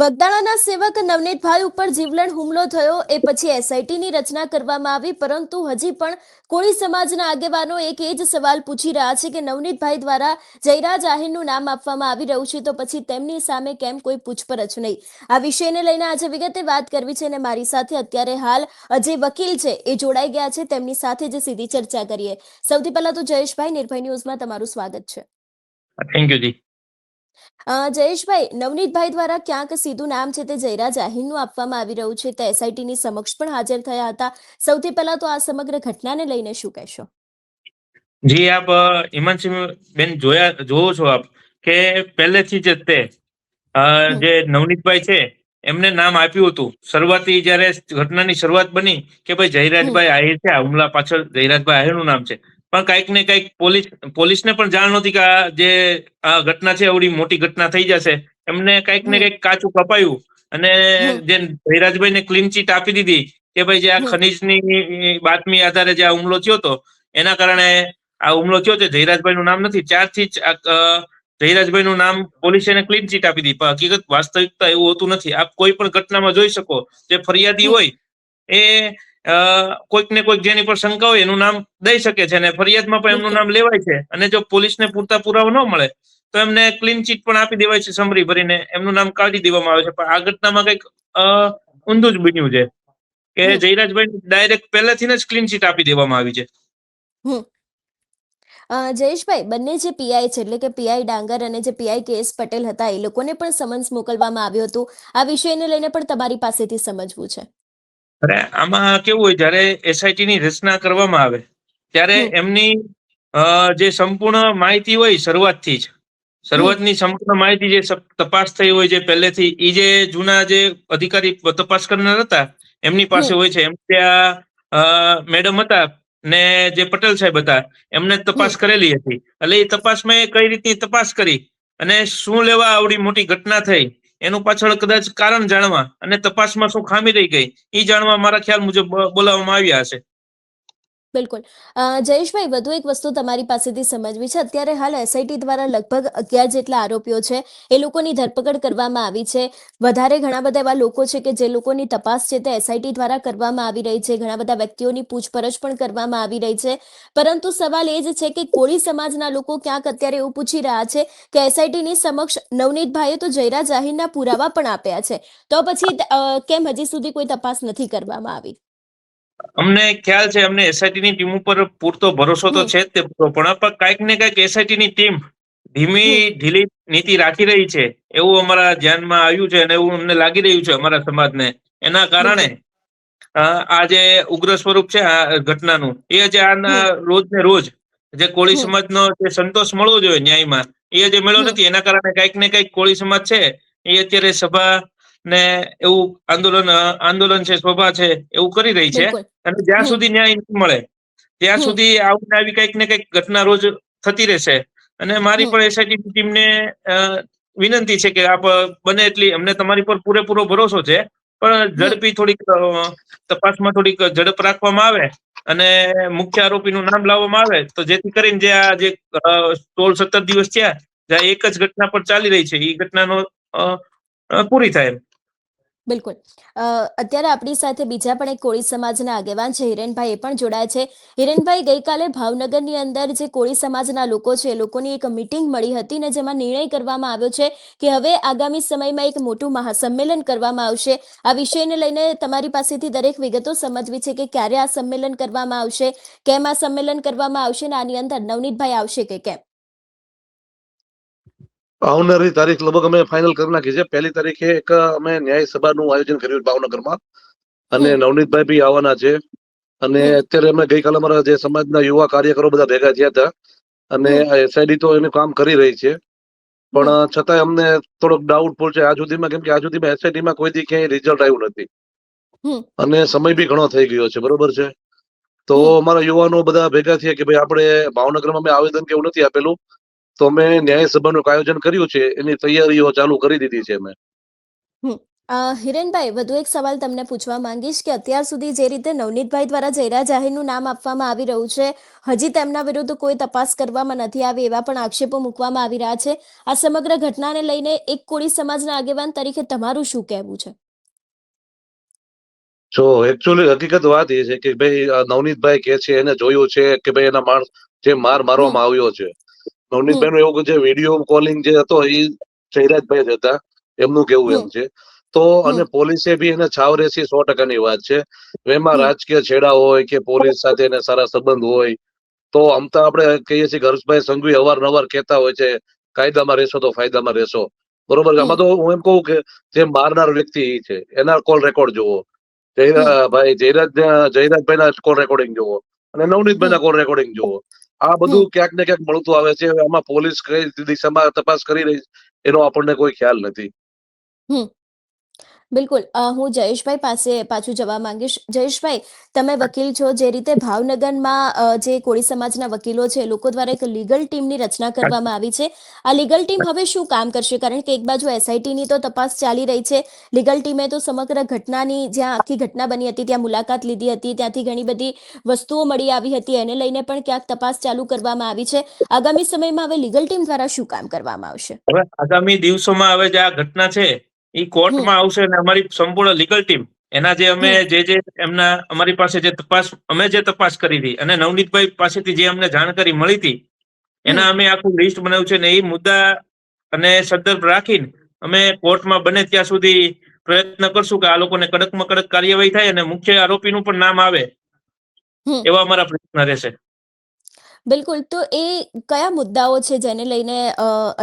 બગદાણાના સેવક નવનીતભાઈ ઉપર જીવલેણ હુમલો થયો. એ પછી એસઆઈટીની રચના કરવામાં આવી, પરંતુ હજી પણ કોળી સમાજના આગેવાનો એક એ જ સવાલ પૂછી રહ્યા છે કે નવનીતભાઈ દ્વારા જયરાજ આહિરનું નામ આપવામાં આવી રહ્યું છે તો પછી તેમની સામે કેમ કોઈ પૂછપરછ નહીં? આ વિષયને લઈને આજે વિગતે વાત કરવી છે અને મારી સાથે અત્યારે હાલ જે વકીલ છે. એ જોડાઈ ગયા છે. તેમની સાથે જે સીધી ચર્ચા કરીએ. સૌથી પહેલા તો જયેશભાઈ, નિર્ભય ન્યૂઝમાં તમારું સ્વાગત છે. Thank you ji. Jayeshbhai Navnitbhai દ્વારા ક્યાંક સીધું નામ છે તે જયરાજ આહિરનું આપવામાં આવી રહ્યું છે. તે એસઆઈટીની સમક્ષ પણ હાજર થયા હતા. સૌથી પહેલા તો આ સમગ્ર ઘટનાને લઈને શું કહેશો? જી આપ હિમાંશી બેન જોયા જોવો છો આપ કે પહેલેથી જ તે અ, જે નવનીતભાઈ છે એમને નામ આપ્યું હતું. શરૂઆતી જ્યારે ઘટનાની શરૂઆત બની કે ભાઈ જયરાજભાઈ આહિર છે આ હુમલા પાછળ જયરાજભાઈ આહિરનું નામ છે. પણ કંઈક ને કંઈક પોલીસ પોલીસને પણ જાણ નહોતી કે આ જે આ ઘટના છે એવડી મોટી ઘટના થઈ જશે. એમને કંઈક ને કંઈક કાચું કપાયું અને જે ધૈરાજભાઈ ને ક્લીન ચીટ આપી દીધી કે ભાઈ જે આ. ખનીજની બાતમી આધારે જે આ હુમલો થયો હતો એના કારણે આ હુમલો થયો છે. જયરાજભાઈ નું નામ નથી. ત્યારથી જ આ, જયરાજભાઈ નું નામ પોલીસે એને ક્લીન ચીટ આપી દીધી. પણ હકીકત વાસ્તવિકતા એવું હોતું નથી. આપ કોઈ પણ ઘટનામાં જોઈ શકો જે ફરિયાદી હોય એ કોઈક ને કોઈક જેની પર શંકા હોય એનું નામ દઈ શકે છે અને ફરિયાદમાં પણ એમનું નામ લેવાય છે અને જો પોલીસને પૂરતા પુરાવો ન મળે તો એમને ક્લીન ચીટ પણ આપી દેવાય છે સમરી ભરીને એમનું નામ કાઢી દેવામાં આવે છે. પણ આ ઘટનામાં કંઈક ઊંધું જ બન્યું છે કે જયરાજભાઈ ડાયરેક્ટ પહેલેથી જ ક્લીન ચીટ આપી દેવામાં આવી છે. જયેશભાઈ બંને જે પીઆઈ છે એટલે કે પીઆઈ ડાંગર અને જે પીઆઈ કે એસ પટેલ હતા એ લોકોને પણ સમન્સ મોકલવામાં આવ્યું હતું. આ વિષયને લઈને પણ તમારી પાસેથી સમજવું છે. અરે આમાં કેવું હોય જ્યારે એસઆઈટી ની રચના કરવામાં આવે ત્યારે એમની જે સંપૂર્ણ માહિતી હોય શરૂઆતથી જ શરૂઆતની સંપૂર્ણ માહિતી જે તપાસ થઈ હોય છે પહેલેથી એ જે જૂના જે અધિકારી તપાસ કરનાર હતા એમની પાસે હોય છે એમ ત્યાં મેડમ હતા ને જે પટેલ સાહેબ હતા એમને તપાસ કરેલી હતી. એટલે એ તપાસમાં એ કઈ રીતની તપાસ કરી અને શું લેવા આવડી મોટી ઘટના થઈ એનું પાછળ કદાચ કારણ જાણવા અને તપાસમાં શું ખામી રહી ગઈ એ જાણવા મારા ખ્યાલ મુજબ બોલાવવામાં આવ્યા હશે. બિલકુલ. જયેશભાઈ, વધુ એક વસ્તુ તમારી પાસેથી સમજવી છે. અત્યારે હાલ એસઆઈટી દ્વારા લગભગ અગિયાર જેટલા આરોપીઓ છે, એ લોકોની ધરપકડ કરવામાં આવી છે. વધારે ઘણા બધા એવા લોકો છે કે જે લોકોની તપાસ છે તે એસઆઈટી દ્વારા કરવામાં આવી રહી છે. ઘણા બધા વ્યક્તિઓની પૂછપરછ પણ કરવામાં આવી રહી છે. પરંતુ સવાલ એ જ છે કે કોળી સમાજના લોકો ક્યાંક અત્યારે એવું પૂછી રહ્યા છે કે એસઆઈટીની સમક્ષ નવનીતભાઈએ તો જયરા જાહીરના પુરાવા પણ આપ્યા છે. તો પછી કેમ હજી સુધી કોઈ તપાસ નથી કરવામાં આવી? અમને ખ્યાલ છે અમને એસઆઈટી ની ટીમ ઉપર પૂરતો ભરોસો તો છે તે પણ કાંઈક ને કાંઈક એસઆઈટી ની ટીમ ધીમી ઢીલી નીતિ રાખી રહી છે. એવું અમારા ધ્યાનમાં આવ્યું છે અને એવું અમને લાગી રહ્યું છે અમારા સમાજને. એના કારણે આ જે ઉગ્ર સ્વરૂપ છે આ ઘટનાનું એ જે આના રોજ ને રોજ જે કોળી સમાજનો જે સંતોષ મળવો જોઈએ ન્યાયમાં એ જે મળ્યો નથી એના કારણે કંઈક ને કંઈક કોળી સમાજ છે. એ અત્યારે સભા ને એવું આંદોલન આંદોલન છે શોભા છે એવું કરી રહી છે. અને જ્યાં સુધી ન્યાય નહીં મળે ત્યાં સુધી આવું આવી કંઈક ને કંઈક ઘટના રોજ થતી રહેશે. અને મારી. પણ એસઆઈટી ટીમને વિનંતી છે કે આપ બને એટલી અમને તમારી પર પૂરેપૂરો ભરોસો છે. પણ ઝડપી થોડીક તપાસમાં થોડીક ઝડપ રાખવામાં આવે અને મુખ્ય આરોપીનું નામ લાવવામાં આવે તો જેથી કરીને જે આ જે સોળ સત્તર દિવસ થયા જ્યાં એક જ ઘટના પર ચાલી રહી છે એ ઘટનાનો પૂરી થાય એમ. બિલકુલ. અત્યારે આપણી સાથે બીજા પણ એક કોળી સમાજના આગેવાન છે, હિરેનભાઈ, એ પણ જોડાયા છે. હિરેનભાઈ, ગઈકાલે ભાવનગરની અંદર જે કોળી સમાજના લોકો છે, એ લોકોની એક મિટિંગ મળી હતી ને જેમાં નિર્ણય કરવામાં આવ્યો છે કે હવે આગામી સમયમાં એક મોટું મહાસંમેલન કરવામાં આવશે. આ વિષયને લઈને તમારી પાસેથી દરેક વિગતો સમજવી છે કે ક્યારે આ સંમેલન કરવામાં આવશે, કેમ આ સંમેલન કરવામાં આવશે ને આની અંદર નવનીતભાઈ આવશે કે કેમ? આવનારી તારીખ લગભગ અમે ફાઇનલ કરી નાખી છે. પહેલી તારીખે એક અમે ન્યાય સભાનું આયોજન કર્યું ભાવનગરમાં. અને નવનીતભાઈ બી આવવાના છે. અને અત્યારે અમે ગઈકાલે અમારા જે સમાજના યુવા કાર્યકરો બધા ભેગા થયા હતા. અને. એસઆઈડી તો એનું કામ કરી રહી છે. પણ છતાંય અમને થોડોક ડાઉટફુલ છે. આ સુધીમાં કેમ કે આ સુધીમાં એસઆઈડીમાં કોઈ દી ક્યાંય રિઝલ્ટ આવ્યું નથી. અને સમય બી ઘણો થઈ ગયો છે. બરોબર છે? તો. અમારા યુવાનો બધા ભેગા થયા કે ભાઈ આપણે ભાવનગરમાં અમે આવેદન કેવું નથી આપેલું? તો અમે ન્યાય સભાનું આયોજન કર્યું છે એની તૈયારીઓ ચાલુ કરી દીધી છે અમે. હિરેનભાઈ વધુ એક સવાલ તમને પૂછવા માંગીશ કે અત્યાર સુધી જે રીતે નવનીતભાઈ દ્વારા જયરા જાહેરનું નામ આપવામાં આવી રહ્યું છે હજી તેમના વિરુદ્ધ કોઈ તપાસ કરવામાં નથી આવી એવા પણ આક્ષેપો મૂકવામાં આવી રહ્યા છે. આ સમગ્ર ઘટનાને લઈને એક કોળી સમાજના આગેવાન તરીકે તમારું શું કહેવું છે? જો એકચ્યુઅલી હકીકત વાત એ છે કે ભાઈ નવનીતભાઈ કે છે એને જોયું છે કે ભાઈ એના માણસ જે માર મારવામાં આવ્યો છે. નવનીતભાઈ નું એવું જે વીડિયો કોલિંગ જે હતો એ જયરાજભાઈ જ હતા. એમનું કેવું એમ છે. તો અને પોલીસે બી એને છાવરેસી સો ટકાની વાત છે. એમાં રાજકીય છેડા હોય કે પોલીસ સાથે એને સારા સંબંધ હોય તો આમ તો આપણે કહીએ છીએ હર્ષભાઈ સંઘવી અવારનવાર કહેતા હોય છે કાયદામાં રહેશો તો ફાયદામાં રહેશો. બરોબર આમાં તો હું એમ કહું કે જે મારનાર વ્યક્તિ એ છે. એના કોલ રેકોર્ડ જોવો જયરાજ ભાઈ જયરાજ જયરાજભાઈ ના કોલ રેકોર્ડિંગ જોવો અને નવનીતભાઈ ના કોલ રેકોર્ડિંગ જોવો આ બધું ક્યાંક ને ક્યાંક મળતું આવે છે. આમાં પોલીસ કઈ દિશામાં તપાસ કરી રહી એનો આપણને કોઈ ખ્યાલ નથી. બિલકુલ. હું જયેશભાઈ પાસે પાછું જવા માંગીશ. જયેશભાઈ, તમે વકીલ છો, જે રીતે ભાવનગરમાં જે કોળી સમાજના વકીલો છે લોકો દ્વારા એક લીગલ ટીમની રચના કરવામાં આવી છે. આ લીગલ ટીમ હવે શું કામ કરશે? કારણ કે એક બાજુ એસઆઈટીની તો તપાસ ચાલી રહી છે. લીગલ ટીમે તો સમગ્ર ઘટનાની, જ્યાં આખી ઘટના બની હતી, ત્યાં મુલાકાત લીધી હતી, ત્યાંથી ઘણી બધી વસ્તુઓ મળી આવી હતી. એને લઈને પણ ક્યાંક તપાસ ચાલુ કરવામાં આવી છે. આગામી સમયમાં હવે લીગલ ટીમ દ્વારા શું કામ કરવામાં આવશે? આગામી દિવસોમાં હવે જે આ ઘટના છે એ કોર્ટમાં આવશે અને અમારી સંપૂર્ણ લીગલ ટીમ એના જે અમે જે જે એમના અમારી પાસે જે તપાસ અમે જે તપાસ કરી હતી અને નવનીતભાઈ પાસેથી જે અમને જાણકારી મળી હતી એના અમે આખું લિસ્ટ બનાવ્યું છે ને એ મુદ્દા અને સંદર્ભ રાખીને અમે કોર્ટમાં બને ત્યાં સુધી પ્રયત્ન કરશું કે આ લોકોને કડકમાં કડક કાર્યવાહી થાય અને મુખ્ય આરોપીનું પણ નામ આવે એવા અમારા પ્રયત્ન રહેશે. બિલકુલ. તો એ કયા મુદ્દાઓ છે જેને લઈને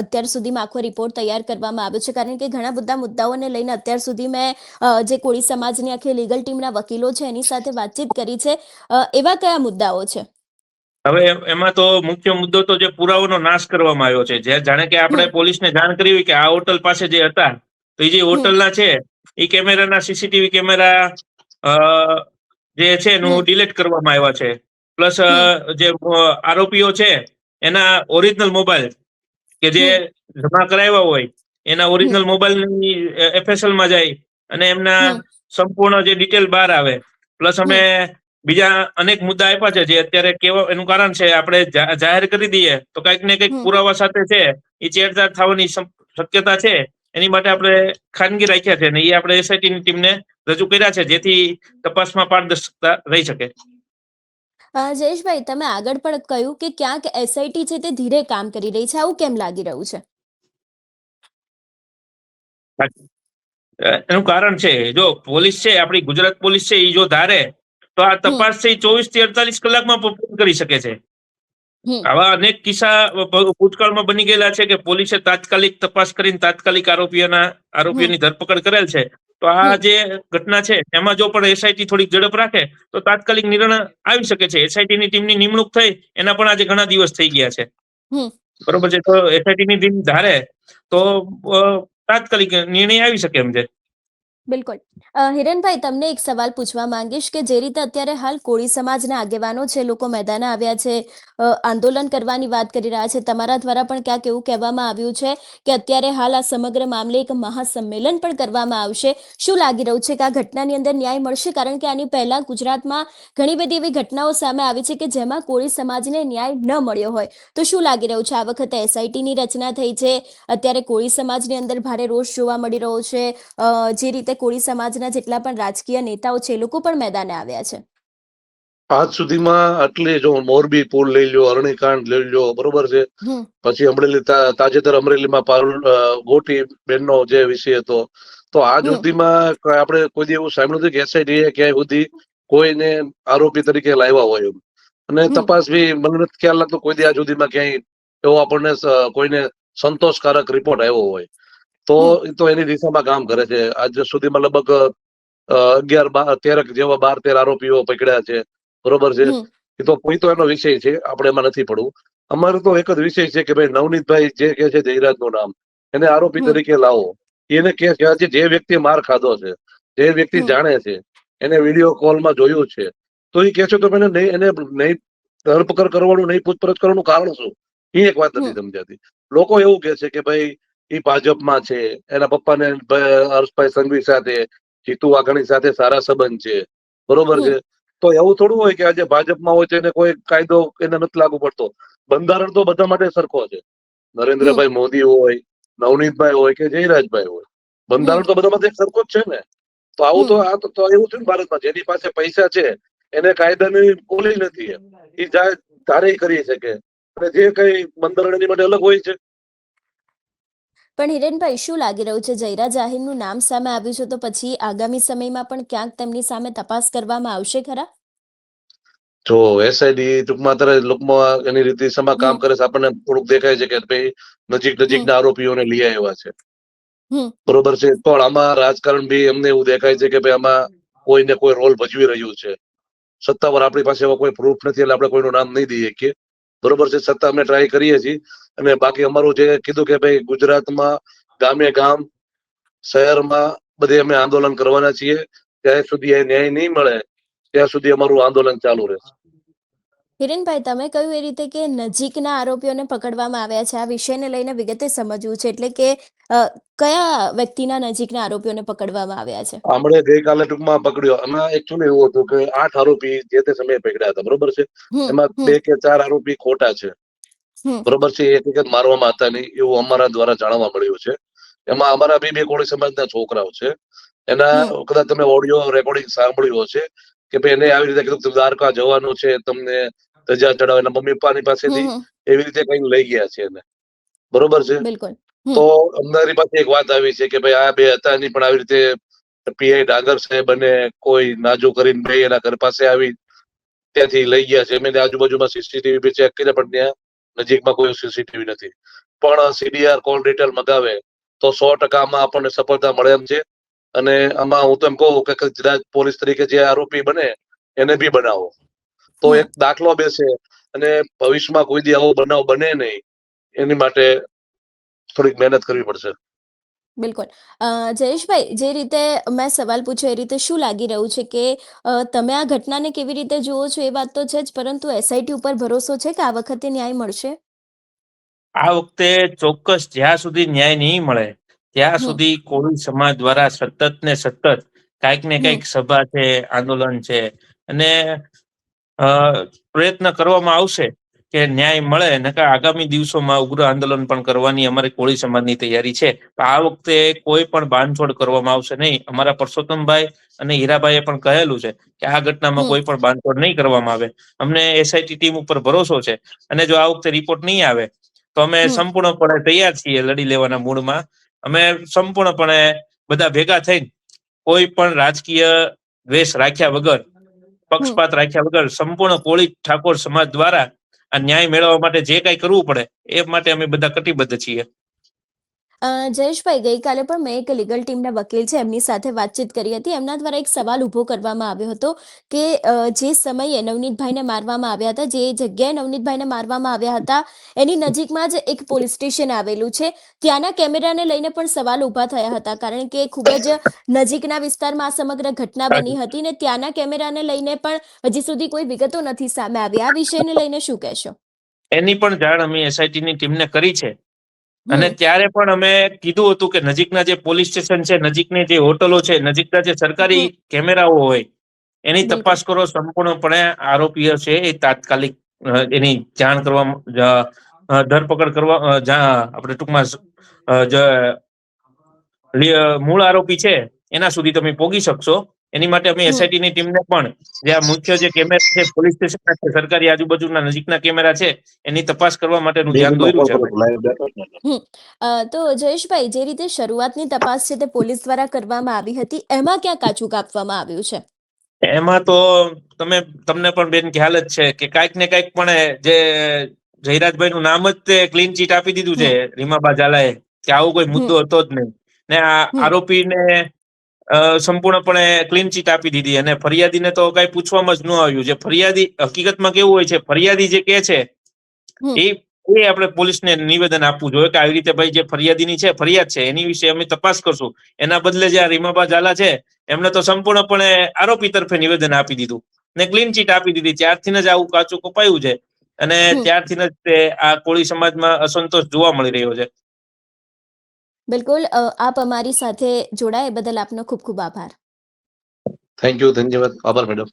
અત્યાર સુધીમાં આખો રિપોર્ટ તૈયાર કરવામાં આવ્યો છે? કારણ કે ઘણા બધા મુદ્દાઓને લઈને અત્યાર સુધી મેં જે કોળી સમાજની આખી લીગલ ટીમના વકીલો છે એની સાથે વાતચીત કરી છે. એવા કયા મુદ્દાઓ છે? હવે એમાં તો મુખ્ય મુદ્દો તો જે પુરાવાનો નાશ કરવામાં આવ્યો છે. જે જાણે કે આપણે પોલીસને જાણ કરી હોય કે આ હોટલ પાસે જે હતા તો એ જે હોટલના છે એ કેમેરાના સીસીટીવી કેમેરા જે છે એનું ડિલીટ કરવામાં આવ્યા છે. પ્લસ જે આરોપીઓ છે એના ઓરિજિનલ મોબાઈલ કે જે જમા કરાવ્યા હોય એના ઓરિજિનલ મોબાઈલની એફએસએલમાં જાય અને એમના સંપૂર્ણ જે ડિટેલ બહાર આવે. પ્લસ અમે બીજા અનેક મુદ્દા આપ્યા છે જે અત્યારે કેવા એનું કારણ છે આપણે જાહેર કરી દઈએ તો કંઈક ને કંઈક પુરાવા સાથે છે એ છેડછાડ થવાની શક્યતા છે એની માટે આપણે ખાનગી રાખ્યા છે અને એ આપણે એસઆઈટી ની ટીમને રજૂ કર્યા છે જેથી તપાસમાં પારદર્શકતા રહી શકે. જયેશભાઈ તમે આગળ પણ કહ્યું કે ક્યાંક એસઆઈટી છે તે ધીરે કામ કરી રહી છે. આવું કેમ લાગી રહ્યું છે? એનું કારણ છે જો પોલીસ છે આપણી ગુજરાત પોલીસ છે એ જો ધારે તો આ તપાસ છે ચોવીસથી અડતાલીસ કલાકમાં પૂર્ણ પૂરી કરી શકે છે. આવા અનેક કિસ્સા ભૂતકાળમાં બની ગયેલા છે કે પોલીસે તાત્કાલિક તપાસ કરીને તાત્કાલિક આરોપીઓના આરોપીઓની ધરપકડ કરેલ છે. તો આ જે ઘટના છે એમાં જો પણ એસઆઈટી થોડીક ઝડપ રાખે તો તાત્કાલિક નિર્ણય આવી શકે છે. એસઆઈટી ની ટીમની નિમણૂક થઈ એના પણ આજે ઘણા દિવસ થઈ ગયા છે. બરોબર છે? તો એસઆઈટી ની ટીમ ધારે તો તાત્કાલિક નિર્ણય આવી શકે એમ છે. બિલકુલ. અ, હિરેનભાઈ તમને એક સવાલ પૂછવા માંગીશ કે જે રીતે અત્યારે હાલ કોળી સમાજના આગેવાનો છે લોકો મેદાને આવ્યા છે આંદોલન કરવાની વાત કરી રહ્યા છે તમારા દ્વારા પણ ક્યાંક એવું કહેવામાં આવ્યું છે કે અત્યારે હાલ આ સમગ્ર મામલે એક મહાસંમેલન પણ કરવામાં આવશે. શું લાગી રહ્યું છે કે આ ઘટનાની અંદર ન્યાય મળશે? કારણ કે આની પહેલા ગુજરાતમાં ઘણી બધી એવી ઘટનાઓ સામે આવી છે કે જેમાં કોળી સમાજને ન્યાય ન મળ્યો હોય. તો શું લાગી રહ્યું છે? આ વખતે એસઆઈટીની રચના થઈ છે. અત્યારે કોળી સમાજની અંદર ભારે રોષ જોવા મળી રહ્યો છે. જે રીતે કોળી સમાજના જેટલા પણ રાજકીય નેતાઓ છે એ લોકો પણ મેદાને આવ્યા છે. આજ સુધીમાં આટલી જો મોરબી પુલ લઈ લ્યો અરણીકાંડ લઈ લ્યો બરોબર છે? પછી અમરેલી તાજેતર અમરેલીમાં પારુલ ગોટી બેનનો જે વિષય હતો તો આજ સુધીમાં આપણે કોઈ એવું સાંભળ્યું નથી કે એસઆઈટી ક્યાંય સુધી કોઈને આરોપી તરીકે લાવ્યા હોય એમ? અને. તપાસ બી મને નથી ખ્યાલ લાગતો કોઈ દી આજ સુધીમાં ક્યાંય એવો આપણને કોઈને સંતોષકારક રિપોર્ટ આવ્યો હોય. તો તો એની દિશામાં કામ કરે છે. આજ સુધીમાં લગભગ અગિયાર બાર તેરક જેવા બાર તેર આરોપીઓ પકડ્યા છે. બરોબર છે? એ તો કોઈ તો એનો વિષય છે આપણે એમાં નથી પડવું. અમારો તો એક જ વિષય છે કે ભાઈ નવનીતભાઈ જે કે છે જયરાજનું નામ એને આરોપી તરીકે લાવો. એને કે છે જે વ્યક્તિ માર ખાધો છે જે વ્યક્તિ જાણે છે એને વીડિયો કોલમાં જોયું છે. તો એ કે છે તો મને નહીં એને નહીં ધરપકડ કરવાનું નહીં પૂછપરછ કરવાનું કારણ શું? એ એક વાત નથી સમજાતી. લોકો એવું કે છે કે ભાઈ એ ભાજપમાં છે. એના પપ્પાને હર્ષભાઈ સંઘવી સાથે જીતુ વાઘાણી સાથે સારા સંબંધ છે. બરોબર છે? તો એવું થોડું હોય કે આજે ભાજપમાં હોય તો એને કોઈ કાયદો એને નથી લાગુ પડતો. બંધારણ તો બધા માટે સરખો છે. નરેન્દ્રભાઈ મોદી હોય નવનીતભાઈ હોય કે જયરાજભાઈ હોય. બંધારણ તો બધા માટે સરખો જ છે ને. તો આવું તો આ તો- એવું છે ને ભારતમાં. જેની પાસે પૈસા છે એને કાયદાની ઓલી નથી. એ તારે કરી શકે. અને જે કઈ બંધારણ એની માટે અલગ હોય છે પણ હિરેનભાઈ શું લાગી રહ્યું છે? જયરા જાહીરનું નામ સામે આવ્યું છે તો પછી આગામી સમયમાં પણ ક્યાંક તેમની સામે તપાસ કરવામાં આવશે ખરા? જો એસઆઈડી ટૂંકમાં અત્યારે લોકમાં એની રીતે સમા કામ કરે છે આપણને થોડુંક દેખાય છે કે ભાઈ નજીક નજીકના આરોપીઓને લઈ આવ્યા છે. બરોબર છે પણ આમાં રાજકારણ બી એમને એવું દેખાય છે કે ભાઈ આમાં કોઈને કોઈ રોલ ભજવી રહ્યું છે. સત્તાવાર આપણી પાસે એવા કોઈ પ્રૂફ નથી એટલે આપણે કોઈનું નામ નહીં દઈએ કે બરોબર છે છતાં અમે ટ્રાય કરીએ છીએ. અને બાકી અમારું જે કીધું કે ભાઈ ગુજરાતમાં ગામે ગામ, શહેરમાં બધે અમે આંદોલન કરવાના છીએ. ત્યાં સુધી એ ન્યાય નહીં મળે, ત્યાં સુધી અમારું આંદોલન ચાલુ રહેશે. હિરેનભાઈ તમે કહ્યું એ રીતે કે નજીકના આરોપીઓને પકડવામાં આવ્યા છે. આ વિષયને લઈને વિગતે સમજવું છે. એટલે કે કયા વ્યક્તિના નજીકના આરોપીઓને પકડવામાં આવ્યા છે? હમણે ગઈકાલે ટૂંકમાં પકડ્યો. એમાં એકચ્યુઅલી એવું હતું કે આઠ આરોપી જે તે સમયે પકડ્યા હતા. બરોબર છે? એમાં બે કે ચાર આરોપી ખોટા છે. બરોબર છે? એ વખત મારવામાં હતા નહીં એવું અમારા દ્વારા જાણવા મળ્યું છે. એમાં અમારા બી બે કોળી સમાજના છોકરાઓ છે. એના કદાચ તમે ઓડિયો રેકોર્ડિંગ સાંભળ્યું હશે કે ભાઈ એને આવી રીતે કીધું દ્વારકા જવાનું છે તમને ધજા ચડાવે એના મમ્મી પપ્પાની પાસેથી એવી રીતે કઈ લઈ ગયા છે એને. બરોબર છે? તો અમારી પાસે એક વાત આવી છે કે ભાઈ આ બે હતા નહીં પણ આવી રીતે પીઆઈ ડાંગર સાહેબ અને કોઈ નાજો કરીને ભાઈ એના ઘર પાસે આવી ત્યાંથી લઈ ગયા છે. મેં આજુબાજુમાં સીસીટીવી બી ચેક કર્યા પણ ત્યાં નજીકમાં કોઈ સીસીટીવી નથી. પણ સીડીઆર કોલ ડિટેલ મગાવે તો સો ટકામાં આપણને સફળતા મળે એમ છે. અને આમાં હું તો એમ કહું કે કદાચ પોલીસ તરીકે જે આરોપી બને એને બી બનાવો. તો એક દાખલો બેસે અને ભવિષ્યમાં કોઈ દી આવો બનાવ બને નહીં. એની માટે થોડીક મહેનત કરવી પડશે. બિલકુલ. જયેશભાઈ જે રીતે મેં સવાલ પૂછ્યો એ રીતે શું લાગી રહ્યું છે કે તમે આ ઘટનાને કેવી રીતે જુઓ છો એ વાત તો છે જ પરંતુ એસઆઈટી ઉપર ભરોસો છે કે આ વખતે ન્યાય મળશે? આ વખતે ચોક્કસ જ્યાં સુધી ન્યાય નહીં મળે ત્યાં સુધી કોળી સમાજ દ્વારા સતત ને સતત કાંઈક ને. કાંઈક સભા છે આંદોલન છે. અને પ્રયત્ન કરવામાં આવશે કે ન્યાય મળે નકા આગામી દિવસોમાં ઉગ્ર આંદોલન પણ કરવાની અમારી કોળી સમાજની તૈયારી છે. આ વખતે કોઈ પણ બાંધછોડ કરવામાં આવશે નહીં. અમારા પરસોત્તમભાઈ અને હીરાભાઈએ પણ કહેલું છે કે આ ઘટનામાં કોઈ પણ બાંધછોડ નહીં કરવામાં આવે. અમને એસઆઈટી ટીમ ઉપર ભરોસો છે અને જો આ વખતે રિપોર્ટ નહીં આવે તો અમે સંપૂર્ણપણે તૈયાર છીએ લડી લેવાના મૂડમાં. અમે સંપૂર્ણપણે બધા ભેગા થઈને કોઈ પણ રાજકીય દ્વેષ રાખ્યા વગર પક્ષપાત રાખ્યા વગર સંપૂર્ણ કોળી ઠાકોર સમાજ દ્વારા આ ન્યાય મેળવવા માટે જે કઈ કરવું પડે એ માટે અમે બધા કટિબદ્ધ છીએ. જયેશભાઈ, ગઈકાલે પણ મેં એક લીગલ ટીમના વકીલ છે, એમની સાથે વાતચીત કરી હતી. એમના દ્વારા એક સવાલ ઊભો કરવામાં આવ્યો હતો કે જે સમયે નવનીતભાઈને મારવામાં આવ્યા હતા, જે જગ્યાએ નવનીતભાઈને મારવામાં આવ્યા હતા, એની નજીકમાં જ એક પોલીસ સ્ટેશન આવેલું છે. ત્યાંના કેમેરાને લઈને પણ સવાલ ઊભા થયા હતા, કારણ કે ખૂબ જ નજીકના વિસ્તારમાં આ સમગ્ર ઘટના બની હતી ને ત્યાંના કેમેરાને લઈને પણ હજી સુધી કોઈ વિગતો નથી સામે આવી. આ વિષયને લઈને શું કહેશો? એની પણ જાણ અમે એસઆઈટી ની ટીમને કરી છે. અને ત્યારે પણ અમે કીધું હતું કે નજીકના જે પોલીસ સ્ટેશન છે નજીકની જે હોટલો છે નજીકના જે સરકારી કેમેરાઓ હોય એની તપાસ કરો સંપૂર્ણપણે આરોપીઓ છે એ તાત્કાલિક એની જાણ કરવા ધરપકડ કરવા આપણે ટૂંકમાં મૂળ આરોપી છે એના સુધી તમે પોગી શકશો. એની માટે અમે એસઆઈટી ની ટીમને પણ જે આ મુખ્ય જે કેમેરા છે પોલીસ સ્ટેશન છે સરકારી આજુબાજુના નજીકના કેમેરા છે એની તપાસ કરવા માટેનું ધ્યાન દોર્યું છે. તો જયેશભાઈ જે રીતે શરૂઆતની તપાસ છે તે પોલીસ દ્વારા કરવામાં આવી હતી એમાં ક્યાં કાચું કાપવામાં આવ્યું છે? એમાં તો તમે તમને પણ બેન ખ્યાલ જ છે કે કાંઈક ને કાંઈક પણ જે જયરાજભાઈ નું નામ જ તે ક્લીન ચીટ આપી દીધું છે રીમાબા ઝાલાએ કે આવો કોઈ મુદ્દો હતો જ નહીં. ને આ. આરોપીને સંપૂર્ણપણે ક્લીન ચીટ આપી દીધી અને ફરિયાદીને તો કઈ પૂછવામાં જ ન આવ્યું. જે ફરિયાદી હકીકતમાં કેવું હોય છે ફરિયાદી જે કે છે એ એ આપણે પોલીસને નિવેદન આપવું જોઈએ કે આવી રીતે ભાઈ જે ફરિયાદીની છે ફરિયાદ છે એની વિશે અમે તપાસ કરશું. એના બદલે જે આ રીમાબા ઝાલા છે એમને તો સંપૂર્ણપણે આરોપી તરફે નિવેદન આપી દીધું. ને ક્લીન ચીટ આપી દીધી. ત્યારથી જ આવું કાચું કપાયું છે. અને ત્યારથી જ તે આ કોળી સમાજમાં અસંતોષ જોવા મળી રહ્યો છે. બિલકુલ આપ અમારી સાથે જોડાય બદલ આપનો ખૂબ ખૂબ આભાર. થેન્ક યુ ધન્યવાદ. આભાર મેડમ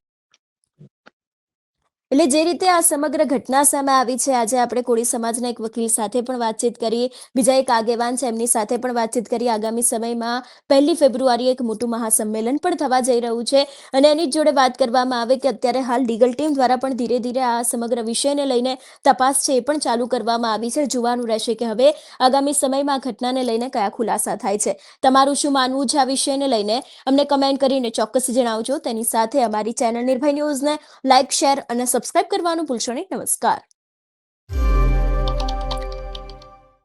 એટલે જે રીતે આ સમગ્ર ઘટના સામે આવી છે, આજે આપણે કોળી સમાજના એક વકીલ સાથે પણ વાતચીત કરી. બીજા એક આગેવાન છે, એમની સાથે પણ વાતચીત કરી. આગામી સમયમાં પહેલી ફેબ્રુઆરીએ એક મોટું મહાસંમેલન પણ થવા જઈ રહ્યું છે. અને એની જોડે વાત કરવામાં આવે કે અત્યારે હાલ લીગલ ટીમ દ્વારા પણ ધીરે ધીરે આ સમગ્ર વિષયને લઈને તપાસ છે એ પણ ચાલુ કરવામાં આવી છે. જોવાનું રહેશે કે હવે આગામી સમયમાં ઘટનાને લઈને કયા ખુલાસા થાય છે. તમારું શું માનવું છે આ વિષયને લઈને? અમને કમેન્ટ કરીને ચોક્કસ જણાવજો. તેની સાથે અમારી ચેનલ નિર્ભય ન્યૂઝને લાઇક શેર અને સબસ્ક્રાઇબ કરવાનું ભૂલશો નહીં. નમસ્કાર.